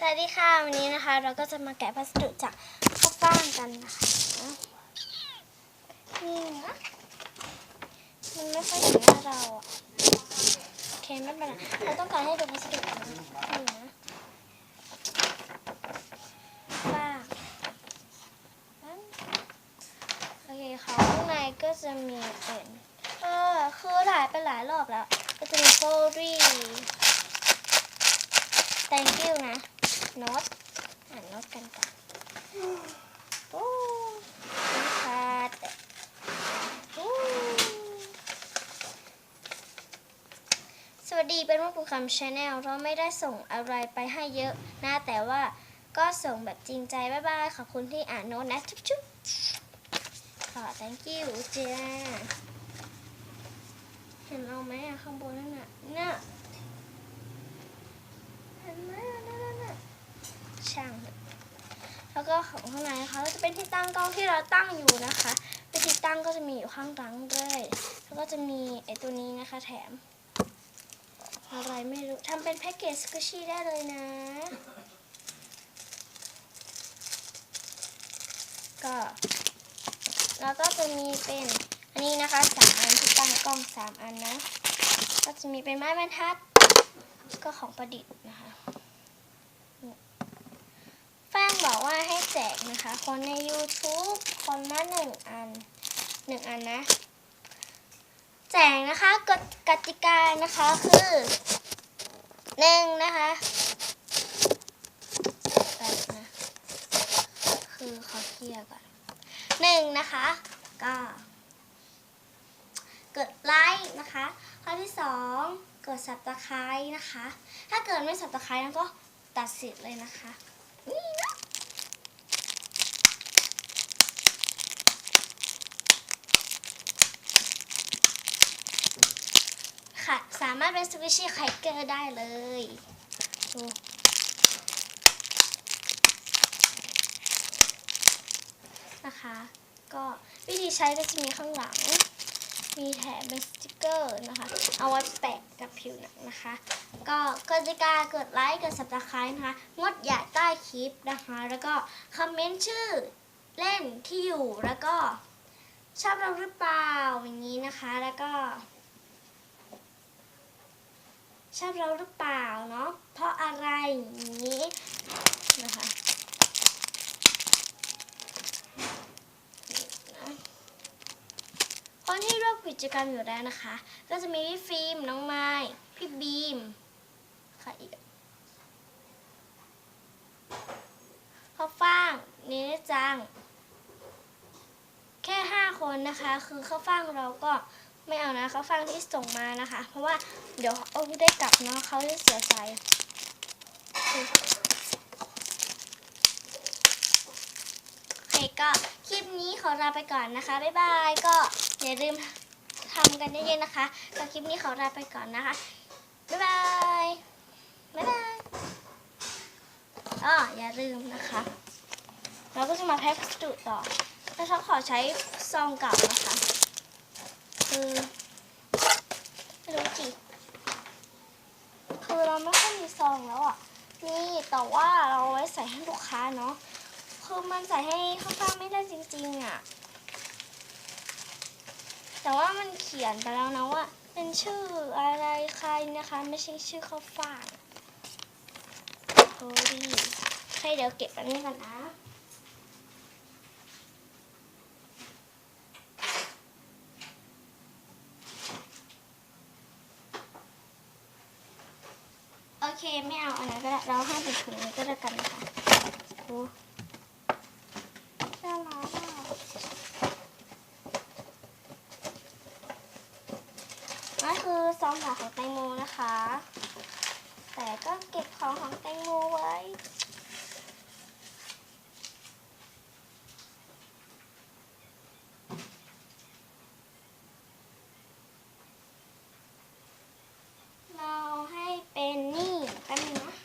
สวัสดีค่ะวันนี้นะคะ เราก็จะมาแกะพัสดุจากข้าวฟ่างกันนะคะนี่นะมันไม่ค่อยเห็นหน้าเราอะโอเคไม่เป็นไรเราต้องการให้ดูพัสดุนะนี่นะฟ่างนั้นโอเคค่ะข้างในก็จะมีเป็นเออคือถ่ายไปหลายรอบแล้ว ก็จะมีโฟลดี้ thank you นะ โน้ตอ่านโน้ตกันก่อนโอ้นี่ค่ะโอ้สวัสดีเป็นว่าปูคำชาแนลเราไม่ได้ส่งอะไรไปให้เยอะนะแต่ว่าก็ส่งแบบจริงใจ บ๊ายบาย ขอบคุณที่อ่านโน้ตนะ จุ๊บจุ๊บขอ thank you จ้าเห็นเราไหมข้างบนนั่นน่ะน่ะเห็นไหมนั่นน่ะ ช่าง แล้วก็ของข้างในนะคะก็จะเป็นที่ตั้งกล้องที่เราตั้งอยู่นะคะวิธีตั้งก็จะมีอยู่ข้างหลังเลยแล้วก็จะมีไอตัวนี้นะคะแถม อะไรไม่รู้ทำเป็นแพ็กเกจสกุชี่ได้เลยนะ ก็แล้วก็จะมีเป็นอันนี้นะคะสามอันที่ตั้งกล้องสามอันนะ ก็จะมีเป็นไม้บรรทัด ก็ของประดิษฐ์นะคะ แป้งบอกว่าให้แจกนะ คะคนใน YouTube คนละหนึ่งอันหนึ่งอันนะ แจกนะคะกฎกติกานะคะคือหนึ่งนะคะแป๊บนะคือเขอเคลียร์ก่อนหนึ่งนะคะ ก็กดไลค์นะคะ ข้อที่สองกดสับตะไคร้นะคะ ถ้าเกิดไม่สับตะไคร้แล้วก็ตัดสิทธิ์เลยนะคะ นี่นะค่ะ สามารถเป็นสวิชชี่ไคเกอร์ได้เลยดูนะคะ ก็วิธีใช้ก็จะมีข้างหลัง มีแถมเป็นสติกเกอร์นะคะ เอาไว้แปะกับผิวหนังนะคะ ก็กติกากดไลค์กด subscribe นะคะ งดอย่าใต้คลิปนะคะ แล้วก็คอมเมนต์ชื่อเล่นที่อยู่แล้วก็ชอบเราหรือเปล่าอย่างนี้นะคะแล้วก็ ชอบเราหรือเปล่าเนาะเพราะอะไรอย่างนี้นะคะคนที่ร่วมกิจกรรมอยู่แล้วนะคะ ก็จะมีพี่ฟิล์มน้องไม้พี่บีมใครอีกข้าวฟ่างเนเนจัง แค่ห้าคนนะคะ คือข้าวฟ่างเราก็ ไม่เอานะเขาฟ่างที่ส่งมานะคะ เพราะว่าเดี๋ยวเอาได้กลับเนาะเขาจะเสียใจโอเคก็คลิปนี้ขอลาไปก่อนนะคะ บ๊ายบาย ก็อย่าลืมทำกันเยอะๆนะคะ ก็คลิปนี้ขอลาไปก่อนนะคะ บ๊ายบาย บ๊ายบายอ๋ออย่าลืมนะคะ เราก็จะมาแพ็คพัสดุต่อแล้วฉันขอใช้ซองเก่านะคะ คือไม่รู้จิคือเราไม่ค่อยมีซองแล้วอะ นี่แต่ว่าเราไว้ใส่ให้ลูกค้าเนาะคือมันใส่ให้ข้างไม่ได้จริงๆอะ แต่ว่ามันเขียนไปแล้วนะว่า เป็นชื่ออะไรใครนะคะ ไม่ใช่ชื่อข้าวฟ่างโอ้ดีใครเดี๋ยวเก็บอันนี้ก่อนนะ เคไม่เอาอันนั้นก็ได้เราให้เป็นถุงนี้ก็แล้วกันนะคะโอ้น่ารักอ่นั่นคือซองของของแตงโมนะคะ แต่ก็เก็บของของแตงโมไว้ เราให้เป็นนี่แป๊บนึงนะ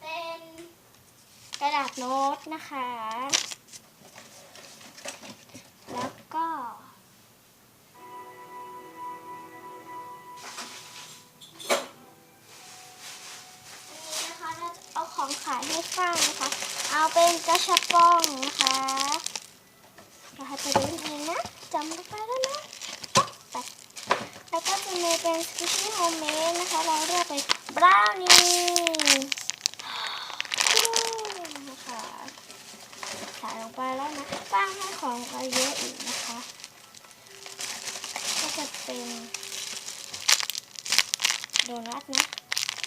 เป็นกระ โน้ตนะคะ แล้วก็นนี้นะคะเราจะเอาของขายให้ฟังนะคะ เอาเป็นกระชับป้องนะคะเราให้ไปดูเองนะจำลงไปแล้วนะไปแล้วก็จะมีเป็นสกิชชี่โฮมเมดนะคะ เราเรียกเป็นบราวนี่นะคะใส่ล งไปแล้วนะตั้งให้ของเราเยอะอีกนะคะ ก็จะเป็นโดนัทนะ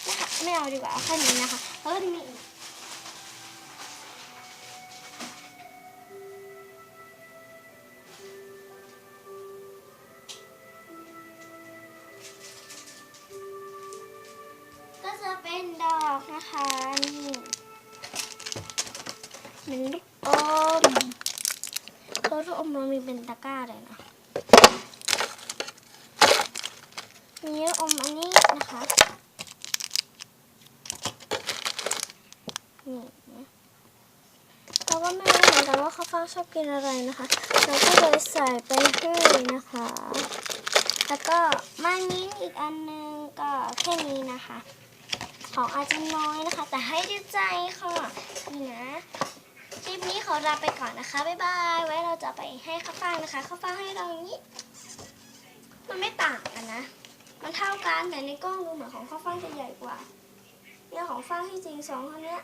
นะคะไม่เอาดีกว่าเอาแค่นี้นะคะแล้วก็จะมีอีกก็จะเป็นดอกนะคะนี่เป็นลูก มีเป็นตะกร้าเลยนะมีลูกอมอันนี้นะคะนี่เราก็ไม่รู้เหมือนกันว่าข้าวฟ่างชอบกินอะไรนะคะเราก็เลยใส่ไปให้นะคะ แล้วก็มานิ้นอีกอันนึงก็แค่นี้นะคะ ของอาจจะน้อยนะคะ แต่ให้ด้วยใจค่ะนี่นะ ลิปนี้ขอลาไปก่อนนะคะ บ๊ายบาย ไว้เราจะไปให้ข้าวฟ่างนะคะ ข้าวฟ่างให้เราอย่างนี้ มันไม่ต่างกันนะ มันเท่ากันแต่ในกล้องดูเหมือนของข้าวฟ่างจะใหญ่กว่า เนี่ยของฟ่างที่จริงสองคนเนี้ย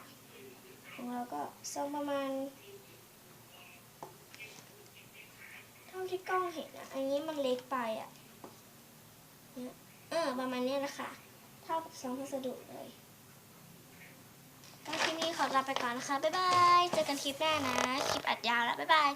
ของเราก็ทรงประมาณ เท่าที่กล้องเห็นอะ อันนี้มันเล็กไปอะเนี่ยเออประมาณเนี้ยนะคะเท่ากับซองพัสดุเลย ก็คลิปนี้ขอลาไปก่อนนะคะ บ๊ายบาย เจอกันคลิปหน้านะ คลิปอัดยาวแล้ว บ๊ายบาย